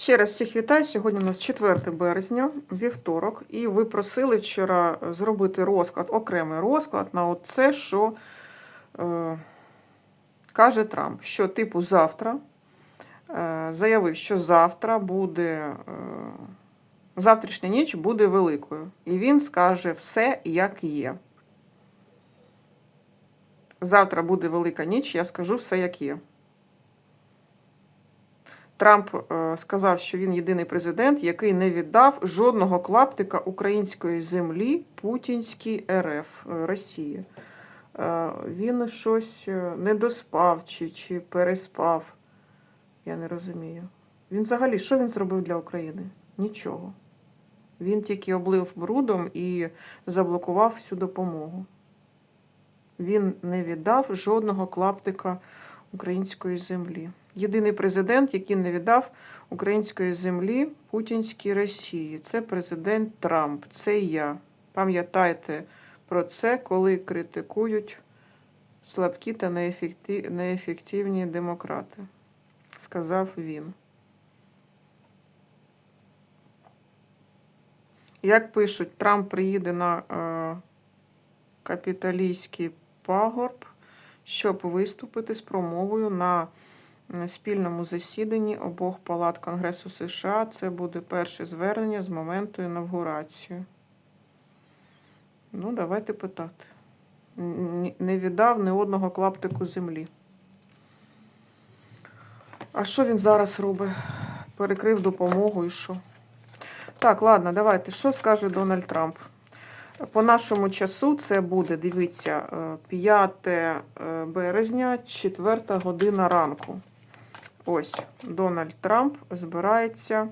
Ще раз всіх вітаю. Сьогодні у нас 4 березня, вівторок, і ви просили вчора зробити розклад, окремий розклад на оце, що е, каже Трамп, що типу завтра е, заявив, що завтра буде, е, завтрашня ніч буде великою. І він скаже все, як є. Завтра буде велика ніч, я скажу все, як є. Трамп е, сказав, що він єдиний президент, який не віддав жодного клаптика української землі Путінській РФ е, Росії. Е, Він щось не доспав чи, чи переспав. Я не розумію. Він взагалі, що він зробив для України? Нічого. Він тільки облив брудом і заблокував всю допомогу. Він не віддав жодного клаптика української землі. Єдиний президент, який не віддав української землі путінській Росії. Це президент Трамп. Це я. Пам'ятайте про це, коли критикують слабкі та неефективні демократи, сказав він. Як пишуть, Трамп приїде на е, капіталійський пагорб, щоб виступити з промовою на е, спільному засіданні обох палат Конгресу США. Це буде перше звернення з моменту інавгурації. Ну, давайте питати. Не віддав ні одного клаптику землі. А що він зараз робить? Перекрив допомогу і що? Так, ладно, давайте. Що скаже Дональд Трамп? По нашому часу це буде, дивіться, е, 5 е, березня, 4 година ранку. Ось Дональд Трамп збирається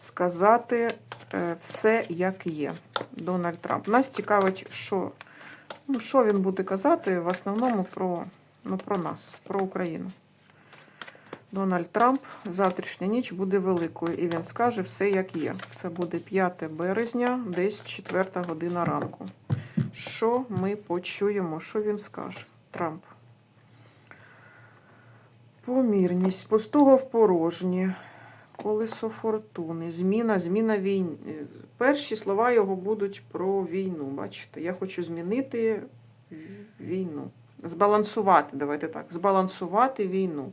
сказати е, все, як є. Дональд Трамп. Нас цікавить, що, ну, що він буде казати в основному про, ну, про нас, про Україну. Дональд Трамп завтрашня ніч буде великою, і він скаже все, як є. Це буде 5 березня, десь 4 година ранку. Що ми почуємо? Що він скаже? Трамп. Помірність, пустого в порожнє, колесо фортуни, зміна, зміна війни. Перші слова його будуть про війну. Бачите, я хочу змінити війну. Збалансувати, давайте так, збалансувати війну.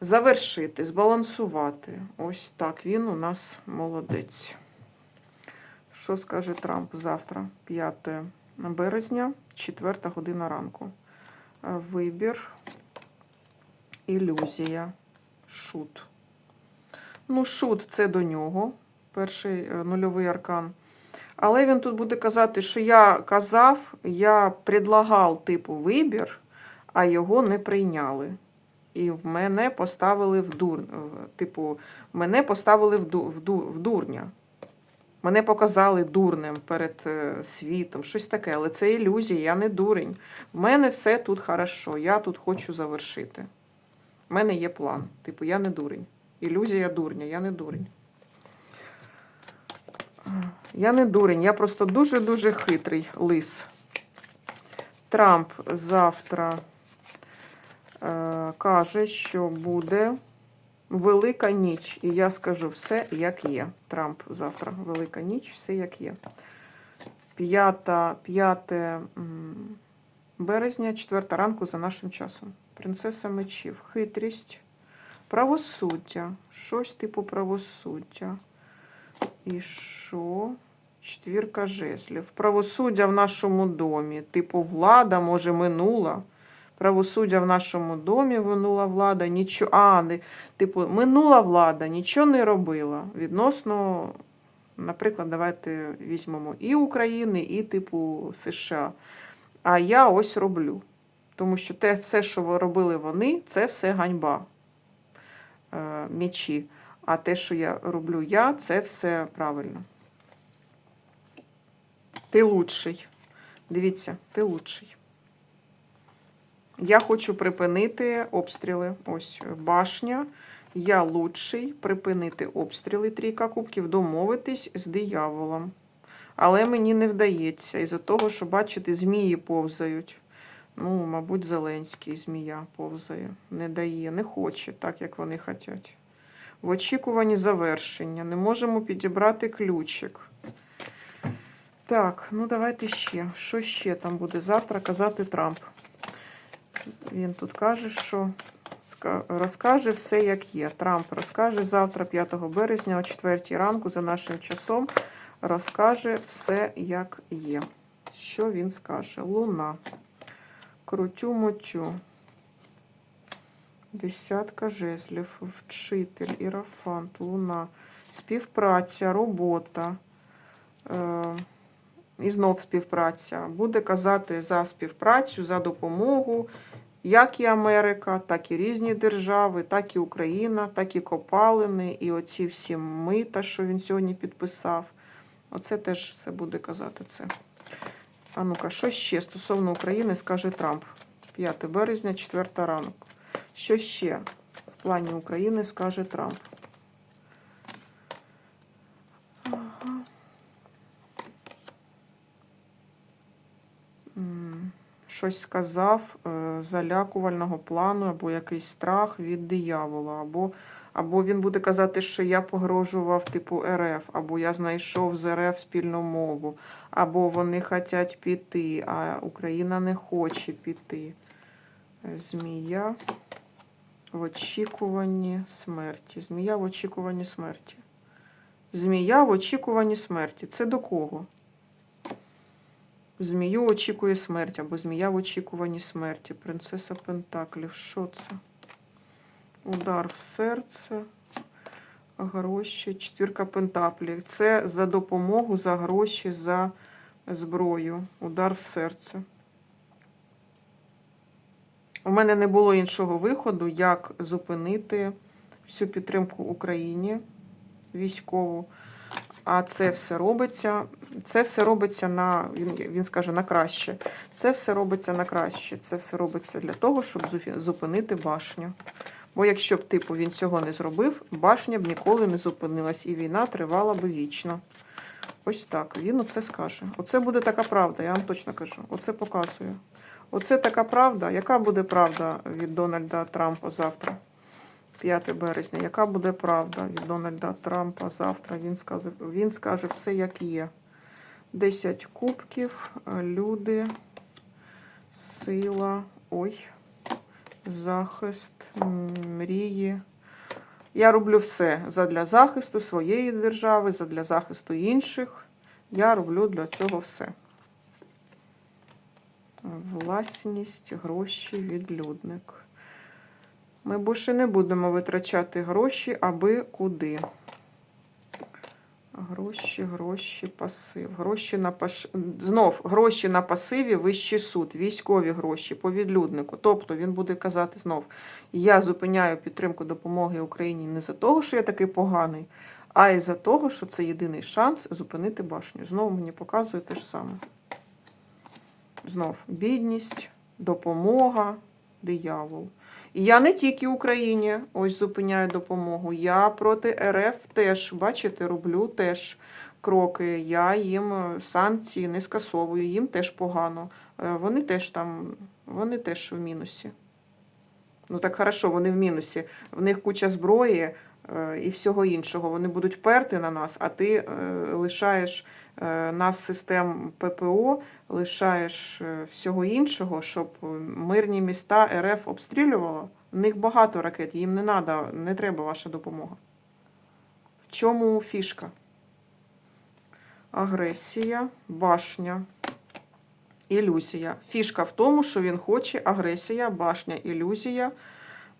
Завершити, збалансувати. Ось так. Він у нас молодець. Що скаже Трамп завтра, 5 березня, 4 година ранку. Е, Вибір, ілюзія, шут. Ну, шут це до нього, перший е, нульовий аркан. Але він тут буде казати, що я казав, я предлагав типу вибір, а його не прийняли. І в мене поставили в дур... типу, мене поставили в, ду... в, ду... в дурня. Мене показали дурним перед е, світом, щось таке, але це ілюзія, я не дурень. В мене все тут хорошо, я тут хочу завершити. В мене є план. Типу, я не дурень. Ілюзія дурня, я не дурень. Я не дурень, я просто дуже-дуже хитрий лис. Трамп завтра е, каже, що буде велика ніч. І я скажу все, як є. Трамп завтра велика ніч, все як є. 5, 5 березня, 4 ранку за нашим часом. Принцеса мечів, хитрість, правосуддя, щось типу правосуддя. І що? Четвірка жезлів. Правосуддя в нашому домі. Типу, влада, може, минула. Правосуддя в нашому домі минула влада. Нічого. А, не, типу, минула влада, нічого не робила. Відносно, наприклад, давайте візьмемо і України, і типу США. А я ось роблю. Тому що те все, що робили вони, це все ганьба. Е, мечі. А те, що я роблю я, це все правильно. Ти лучший. Дивіться, ти лучший. Я хочу припинити обстріли. Ось башня. Я лучший. Припинити обстріли трійка кубків, домовитись з дияволом. Але мені не вдається. Із-за того, що, бачите, змії повзають. Ну, мабуть, Зеленський змія повзає. Не дає, не хоче, так як вони хочуть. В очікуванні завершення. Не можемо підібрати ключик. Так, ну давайте ще. Що ще там буде завтра казати Трамп? Він тут каже, що розкаже все, як є. Трамп розкаже завтра, 5 березня, о 4 ранку, за нашим часом, розкаже все, як є. Що він скаже? Луна. Крутю мотю. Десятка жезлів, вчитель, ірафант, луна, співпраця, робота. Е, і знов співпраця. Буде казати за співпрацю, за допомогу, як і Америка, так і різні держави, так і Україна, так і Копалини, і оці всі мита, що він сьогодні підписав. Оце теж все буде казати це. А ну-ка, що ще стосовно України скаже Трамп? 5 березня, 4 ранок. Що ще в плані України скаже Трамп? Щось сказав е, залякувального плану, або якийсь страх від диявола, або, або він буде казати, що я погрожував типу РФ, або я знайшов з РФ спільну мову, або вони хочуть піти, а Україна не хоче піти. Е, Змія в очікуванні смерті. Змія в очікуванні смерті. Змія в очікуванні смерті. Це до кого? Змію очікує смерть, або змія в очікуванні смерті. Принцеса Пентаклів. Що це? Удар в серце. Гроші. Четвірка Пентаклів. Це за допомогу, за гроші, за зброю. Удар в серце. У мене не було іншого виходу, як зупинити всю підтримку Україні військову. А це все робиться. Це все робиться на він, він скаже на краще. Це все робиться на краще. Це все робиться для того, щоб зупинити башню. Бо якщо б типу він цього не зробив, башня б ніколи не зупинилась, і війна тривала б вічно. Ось так. Він оце скаже. Оце буде така правда, я вам точно кажу. Оце показую. Оце така правда. Яка буде правда від Дональда Трампа завтра? 5 березня. Яка буде правда від Дональда Трампа завтра? Він скаже, він скаже все, як є. 10 кубків, люди, сила, ой, захист, мрії. Я роблю все задля захисту своєї держави, задля захисту інших. Я роблю для цього все. Власність, гроші, відлюдник. Ми більше не будемо витрачати гроші, аби куди. Гроші, гроші, пасив. Гроші на паш... Знов гроші на пасиві, вищий суд, військові гроші по відлюднику. Тобто він буде казати знов: я зупиняю підтримку допомоги Україні не за того, що я такий поганий, а й за того, що це єдиний шанс зупинити башню. Знову мені показує те ж саме. Знов бідність, допомога, диявол. Я не тільки Україні ось зупиняю допомогу. Я проти РФ теж, бачите, роблю теж кроки. Я їм е, санкції не скасовую, їм теж погано. Е, Вони теж там, вони теж в мінусі. Ну так хорошо, вони в мінусі. В них куча зброї і всього іншого. Вони будуть перти на нас, а ти е, лишаєш е, нас систем ППО, лишаєш е, всього іншого, щоб мирні міста РФ обстрілювало. У них багато ракет, їм не надо, не треба ваша допомога. В чому фішка? Агресія, башня, ілюзія. Фішка в тому, що він хоче агресія, башня, ілюзія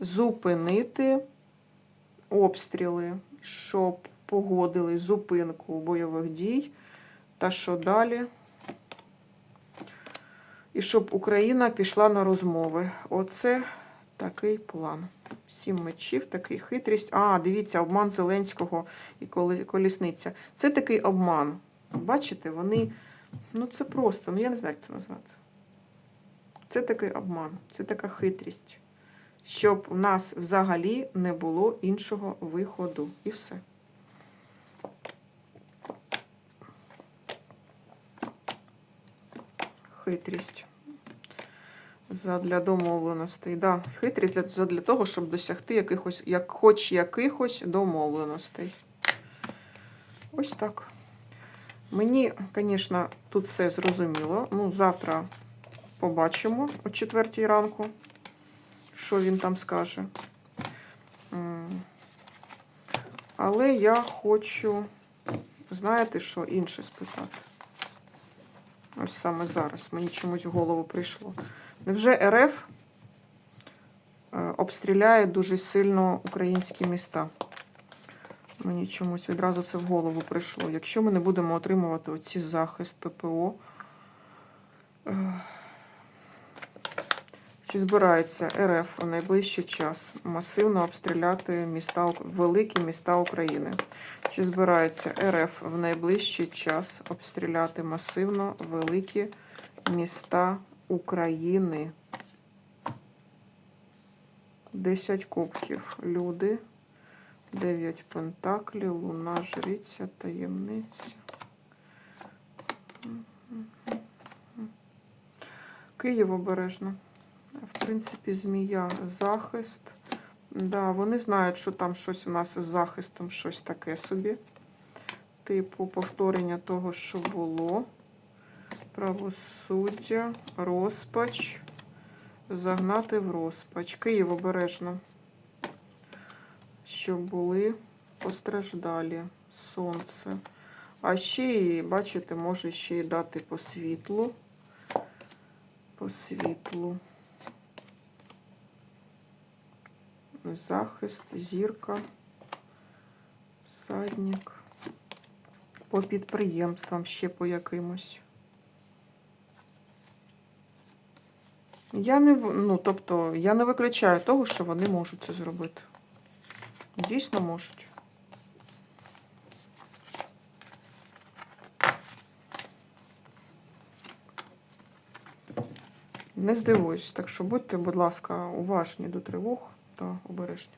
зупинити обстріли, щоб погодили зупинку бойових дій. Та що далі? І щоб Україна пішла на розмови. Оце такий план. Сім мечів, такий хитрість. А, дивіться, обман Зеленського і колісниця. Це такий обман. Бачите, вони. Ну, це просто, ну я не знаю, як це назвати. Це такий обман, це така хитрість. Щоб у нас взагалі не було іншого виходу. І все. Хитрість. Задля домовленостей. Да, хитрість для, задля того, щоб досягти якихось, як, хоч якихось домовленостей. Ось так. Мені, звісно, тут все зрозуміло. Ну, завтра побачимо о 4 ранку, що він там скаже. Але я хочу, знаєте що, інше спитати. Ось саме зараз мені чомусь в голову прийшло. Невже РФ е, обстріляє дуже сильно українські міста? Мені чомусь відразу це в голову прийшло. Якщо ми не будемо отримувати оці захист ППО, чи збирається РФ у найближчий час масивно обстріляти міста, великі міста України? Чи збирається РФ в найближчий час обстріляти масивно великі міста України? 10 кубків. Люди. 9 пентаклів, луна, жриця, таємниця. Київ обережно. Принципі, змія, захист. Да, вони знають, що там щось у нас із захистом, щось таке собі. Типу повторення того, що було. Правосуддя, розпач. Загнати в розпач. Київ обережно. Щоб були постраждалі. Сонце. А ще, бачите, може ще й дати по світлу. По світлу. Захист, зірка, садник. По підприємствам ще по якимось. Я не, ну, тобто, я не виключаю того, що вони можуть це зробити. Дійсно можуть. Не здивуюсь, так що будьте, будь ласка, уважні до тривог та обережні.